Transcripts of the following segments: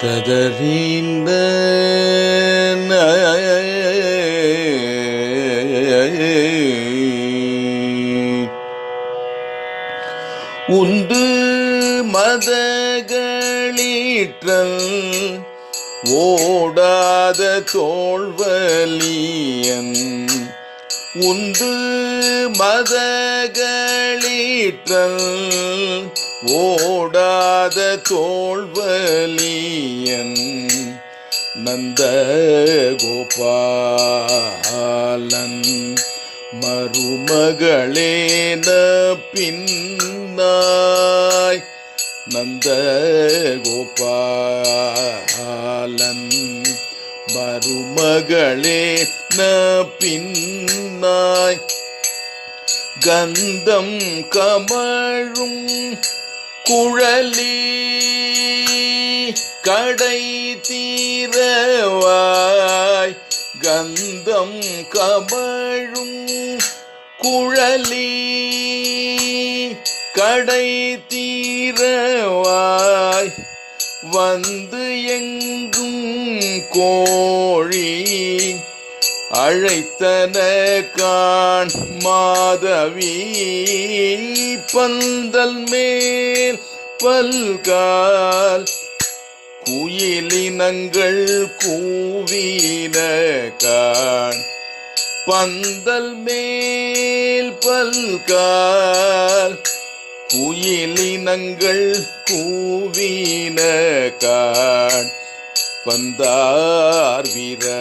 ததறிந்த உண்டு மதகளீற்றல் ஓடாத தோல்வலியன் உண்டு மதகளீற்றல் ஓடாத தோல்வலியன் நந்த கோபாலன் மருமகளேன பின்னாய் நந்த கோபாலன் மருமகளே ந பின்னாய் கந்தம் கமழும் குழலி கடை தீரவாய் கந்தம் கபழும் குழலி கடை தீரவாய் வந்து எங்கும் கோழி அழைத்தன காண் மாதவி பந்தல் மேல் பல்கால் குயிலினங்கள் கூவின காண் பந்தல் மேல் பல்கால் குயிலினங்கள் கூவின காண் பந்தார் வீரலிவும்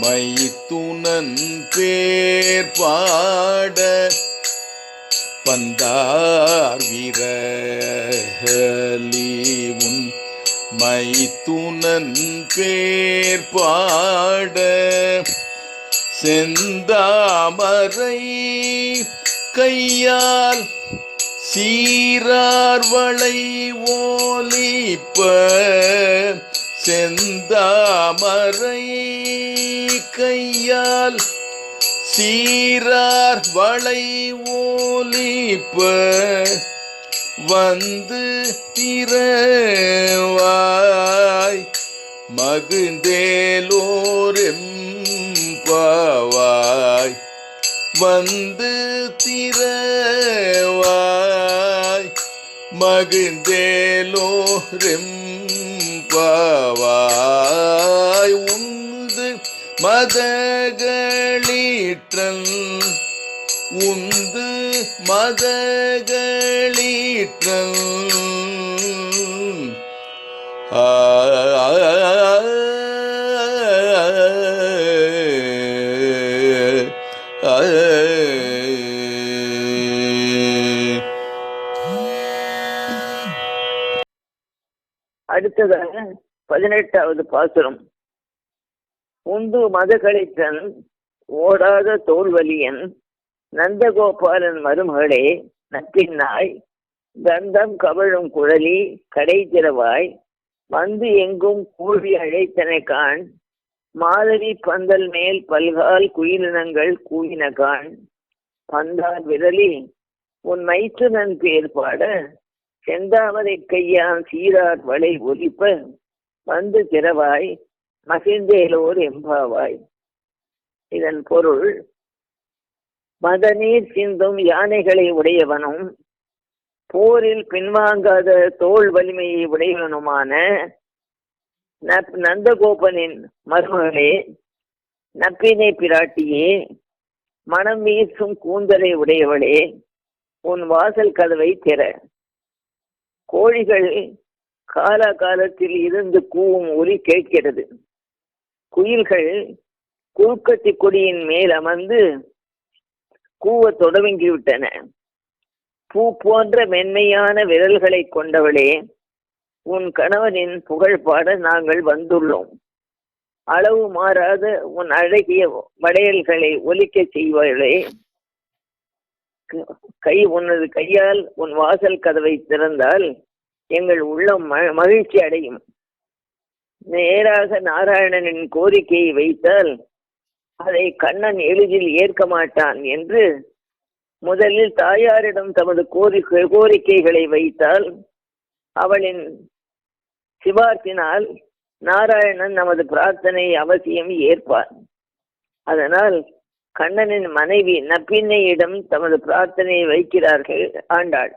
மைத்துணன் பேர் பாட பந்தார் வீரலிவும் மைத்துணன் பேர் பாட செந்தாமரை கையால் சீரார்வளை ஓலிப்ப செந்தாமரை கையால் சீரார் வளை ஓலிப்ப வந்து திரவாய் மகிழ்ந்தேலோரெம் பாவாய் வந்து திரவாய் மகிழ்ந்தேலோரெம் பாவாய் உந்து மதகளீற்றல் உந்து மதகளீற்றல். ஆ அடுத்ததாக பதினெட்டாவது பாசுரம். உந்து மதகளித்தன் ஓடாத தோல்வலியன் நந்தகோபாலன் மருமகளே நப்பின்னாய் கந்தம் கவழும் குழலி கடை திறவாய். வந்து எங்கும் கூழி அழைத்தனை காண். மாதவி பந்தல் மேல் பல்கால் குயிலினங்கள் கூயின காண். பந்தார் விரலி உன் மைத்துனன் பேர் பாட செந்தாமரை கையான் சீரார் வளை ஒலிப்ப வந்து திறவாய் மகிழ்ந்தேலோர் எம்பாவாய். இதன் பொருள் மதநீர் சிந்தும் யானைகளை உடையவனும் போரில் பின்வாங்காத தோல் வலிமையை உடையவனுமான நப் நந்தகோபனின் மருமகளே நப்பினை பிராட்டியே மனம் வீசும் கூந்தலை உடையவளே உன் வாசல் கதவை திற. கோழிகள் கால காலத்தில் இருந்து கூவும் ஒலி கேட்கிறது. குயில்கள் குறுக்கத்தி கொடியின் மேல் அமர்ந்து கூவத் தொடங்கிவிட்டன. பூ போன்ற மென்மையான விரல்களை கொண்டவளே உன் கணவனின் புகழ் பாட நாங்கள் வந்துள்ளோம். அளவு மாறாத உன் அழகிய வளையல்களை ஒலிக்க செய்வாளே. கை உனது கையால் உன் வாசல் கதவை திறந்தால் எங்கள் உள்ளம் ம- மகிழ்ச்சி அடையும். நேராக நாராயணனின் கோரிக்கையை வைத்தால் அதை கண்ணன் எளிதில் ஏற்க மாட்டான் என்று முதலில் தாயாரிடம் தமது கோரிக்கை கோரிக்கைகளை வைத்தால் அவளின் சிபார்த்தினால் நாராயணன் நமது பிரார்த்தனை அவசியம் ஏற்பார். அதனால் கண்ணனின் மனைவி நப்பின்னையிடம் தமது பிரார்த்தனையை வைக்கிறார்கள். ஆண்டாள்.